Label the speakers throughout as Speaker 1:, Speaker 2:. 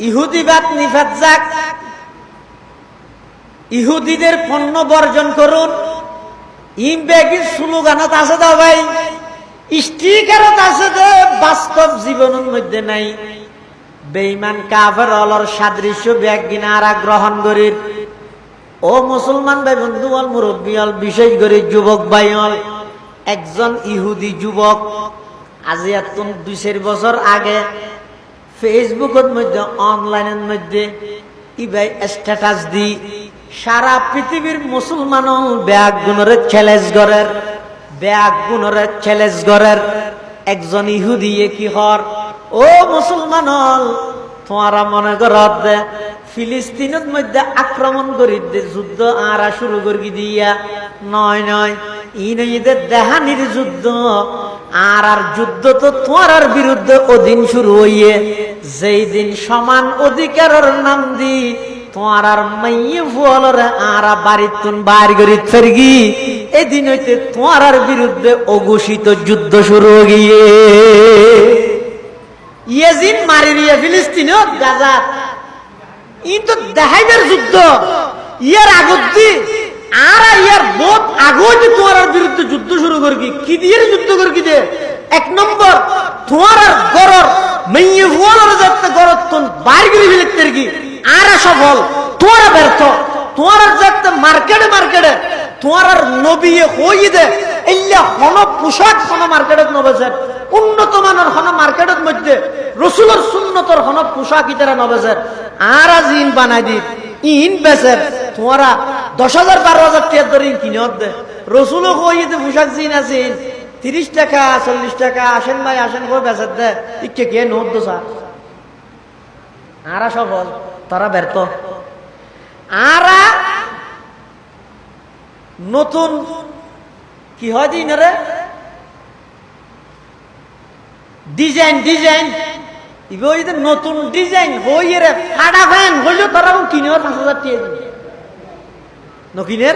Speaker 1: ইহুদিবাদ নিফাত যাক। ইহুদিদের পণ্য বর্জন করুন। ইম ব্যাগির স্লোগানত আছে দাও ভাই? স্টিকারত আছে যে বাস্তব জীবনের মধ্যে নাই। বেইমান কাফের অলর সাদৃশ্য ব্যাগ কিনারা গ্রহণ করি। ও মুসলমান ভাই বন্ধু, অল মুরব্বী, অল বিশেষ করে যুবক ভাই, অল একজন ইহুদি যুবক। আজি এত দুই চারি বছর আগে ফেসবুকের মধ্যে অনলাইনের মধ্যে ইবাই স্ট্যাটাস দি, সারা পৃথিবীর মুসলমান ব্যাগ গুণরে চ্যালেঞ্জ করের, ব্যাগ গুণরে চ্যালেঞ্জ করের, একজন ইহুদি কি হর ও মুসলমান হল তোমারা মনে করত দে ফিলিস্তিনের মধ্যে আক্রমণ করি যুদ্ধ আরা শুরু করি দিয়া, নয় নয় ইনদের দেহানির যুদ্ধ আর আর যুদ্ধ তো তোমার বিরুদ্ধে ওদিন শুরু হইয়ে, যেই দিন সমান অধিকারের নাম দি তোমার আর মাইয়ে ফুয়ালরে আরা বাড়ির তুন বাইর করি ফেরগি, এদিন হইতে তোমার আর বিরুদ্ধে অঘোষিত যুদ্ধ শুরু গিয়ে। ইয়েজিন মারি দিয়ে ফিলিস্তিন গাজা ই তো দেখাইবার যুদ্ধ, ইয়ার আগত দি আর ইয়ার বহুত আগত যে তোমার বিরুদ্ধে যুদ্ধ শুরু করবি কি? দিয়ে যুদ্ধ করবি দে এক নম্বর, তোমার আর গরর, মেয়ে ফুয়ালোর যাতে গরর তোন বাইর করে ফেলতে কি? আর সফল, তোমার ব্যর্থ, তোমার যাতে মার্কেটে মার্কেটে, তোমার আর নবী হই দে। এল্লা হন পোশাক, হন মার্কেটত নবেছে উন্নত মানের হন মার্কেটের মধ্যে, রসুলের সুন্নতর হন পোশাক ইতারা নবেছে আর আজ ইন বানাই দি, ইন বেচের তোমারা দশ হাজার, বারো হাজার টিয়ার ধরে ইন কিনত দে রসুলও কই দে পোশাক জিন আছে তিরিশ টাকা, চল্লিশ টাকা, আসেন ভাই, আসেন কই বেচের দে ইকে কে নোট দোসা আরা সফল, তারা ব্যর্থ। আরা নতুন, কি হয় দিন রে? Design design. ইবই নতুন ডিজাইন হই রে ফাড়া ফ্যান হইল তারা কিনে পাঁচ হাজার টিয়ে নকিনের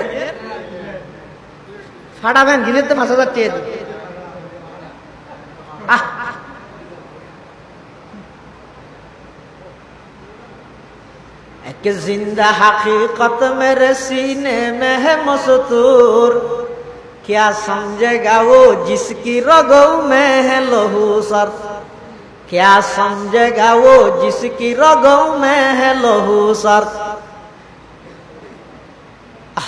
Speaker 1: ফাড়া ফ্যান কিনে তো পাঁচ হাজার টিয়ে আহ एक जिंदा हकीकत मेरे सीने में है मस्तूर क्या समझेगा वो जिसकी रगों में है लहू सर क्या समझेगा वो जिसकी रगों में है लहू सर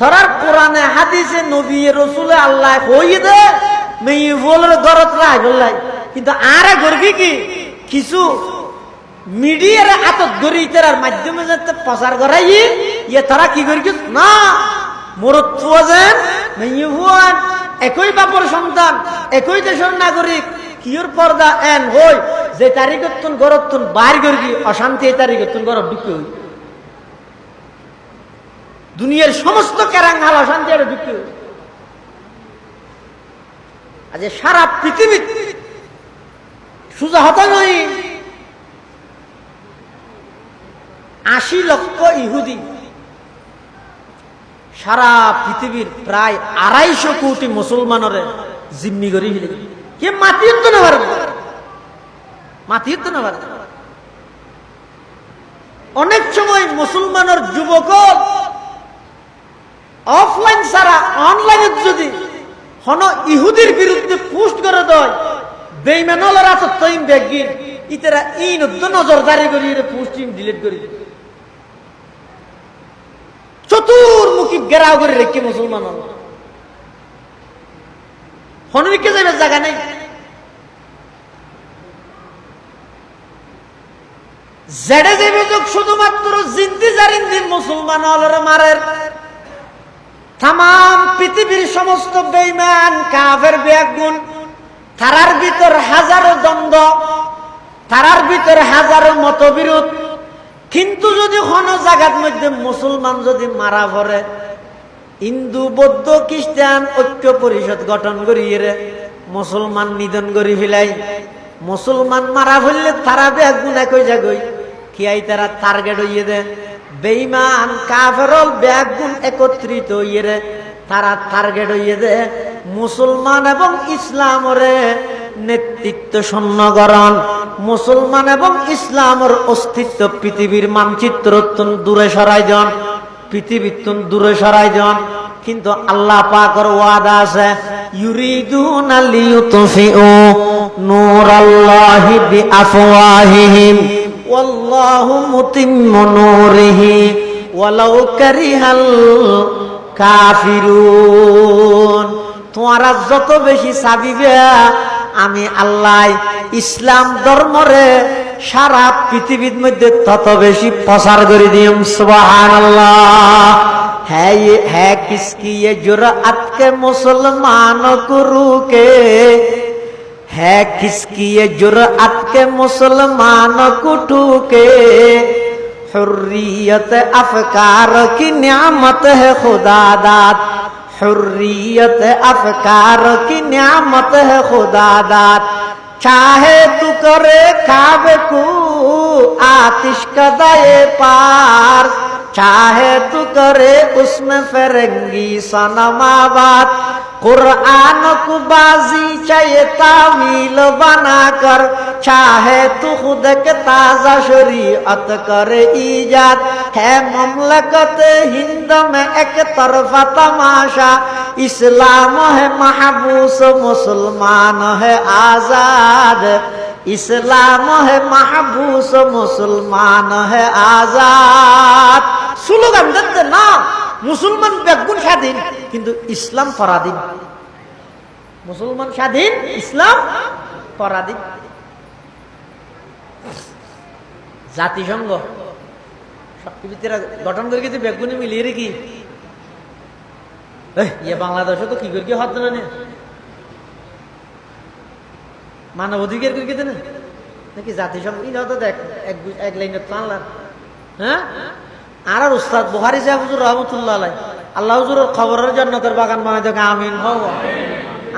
Speaker 1: থরার কোরআনে, হাদিসে নবী রসুলে আল্লাহ হই দে, মেয়ে বলের গরত রাই বললাই। কিন্তু আরে গর্গি কি? কিছু মিডিয়ার আতত গড়ি ইতার মাধ্যমে যাতে প্রচার করাই ইয়ে তারা কি করি না মোরত যেন মেয়ে ভুয়ান একই বাপর সন্তান, একই দেশের নাগরিক, কিয়র পর্দা এন হই, যে তারিখত তুন গরত বাইর করি অশান্তি এই তারিখত তুন গরব ঢুকে হই। দুনিয়ার সমস্ত কেরাঙ্গাল অশান্তি আর হই আজ সারা পৃথিবী সুজা হতা নয় আশি লক্ষ ইহুদি সারা পৃথিবীর প্রায় আড়াইশো কোটি মুসলমানরে জিম্মি করি ফেলে কে মাতি তো না পারবে মাতি তো না পারবে অনেক সময় মুসলমানের যুবক অফলাইন ছাড়া অনলাইনে যদি হন ইহুদির বিরুদ্ধে পোস্ট করে দেয় বেইমানলার আছে তৈম ব্যাগিন ইতারা ইন নজরদারি করি পোস্টিং ডিলিট করে চতুর্মুখী গেরাও করে রেখে মুসলমান হনবিকে যাবে জায়গা নেই। জেডে যাবে শুধুমাত্র জিন্দি জারিন্দি মুসলমান হলরে মারের। তাম পৃথিবীর সমস্ত বেইমান কাফের ব্যাগুন তারার ভিতর হাজারো দ্বন্দ্ব, তারার ভিতরে হাজারো মতবিরোধ। কিন্তু যদি কোন জায়গার মধ্যে মুসলমান যদি মারা পড়ে, হিন্দু, বৌদ্ধ, খ্রিস্টান, ঐক্য পরিষদ গঠন করিয়ে মুসলমান নিধন করি ফেলাই। মুসলমান মারা ফেললে তারা বেগ গুনা কই যাগই কিয়াই তারা টার্গেট হইয়ে দে বেইমান কাফেরল ব্যাগ গুণ একত্রিত হইয়ে তারা টার্গেট হইয়ে দে মুসলমান এবং ইসলামরে নেতৃত্ব সন্নগরণ মুসলমান এবং ইসলামের অস্তিত্ব পৃথিবীর মানচিত্র দূরে সরাই যান পৃথিবীর দূরে সরাই যান কিন্তু আল্লাহ পাকর ওয়াদা আছে ইউরিদুন লিইউতফিউ নূরাল্লাহি বিআফওয়াহিহিম। والله متم نوره ولو كره الكافرون তোমারা যত বেশি চাবিবে আমি আল্লাহ ইসলাম ধর্মরে সারা পৃথিবীর মধ্যে তত বেশি প্রচার করে দিম সুবাহান আল্লাহ হ্যাঁ হ্যাঁ কিসকি এ জোরাত কে মুসলমান কুরুকে। হ্যাঁ কিসকিয়ে জোর আত के मुसलमान कुटू के हुर्रियत अफकार की नियामत है खुदा दात हुर्रियत अफकार की नियामत है खुदा दात चाहे तू करे काबे को आतिश कदाए पार। चाहे तू करे उसमें फिरंगी सनमाबाद। कुरान को बाजी चाहिए तावील बनाकर। चाहे तू खुद के ताज़ा शरीयत करे ईजाद। है ममलकत हिंद में एक तरफा तमाशा। इस्लाम है महबूस, मुसलमान है आज़ाद। ইসলাম হে মাহবুস মুসলমান হে আজাদ। স্লোগান দেখতে না, মুসলমান বেগুন স্বাধীন, কিন্তু ইসলাম পরাধীন। মুসলমান স্বাধীন, ইসলাম পরাধীন। জাতিসংঘ সবকিছু গঠন করে কিন্তু বেগুনি মিলিয়ে রেখি? ইয়ে বাংলাদেশে তো কি করি হত না? মানব অধিকার করে গেছে না? নাকি জাতিসংঘ? তো দেখ, এক এক লাইনে টানলাম হ্যাঁ? আর আর উস্তাদ বুহারি সাহেব হুজুর রহমতুল্লাহ আলাই। আল্লাহ হুজুর খবরের জন্নতের বাগান বানাই দেখ, আমিন। হব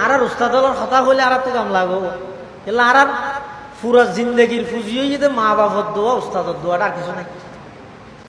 Speaker 1: আর আর উস্তাদ হলার হতা হইলে আর তো কাম লাগবো। এলা আর আর পুরা জিন্দগির ফুজি হয়ে যেতে মা বাবার দোয়া, উস্তাদের দোয়াটা আর কিছু নাই।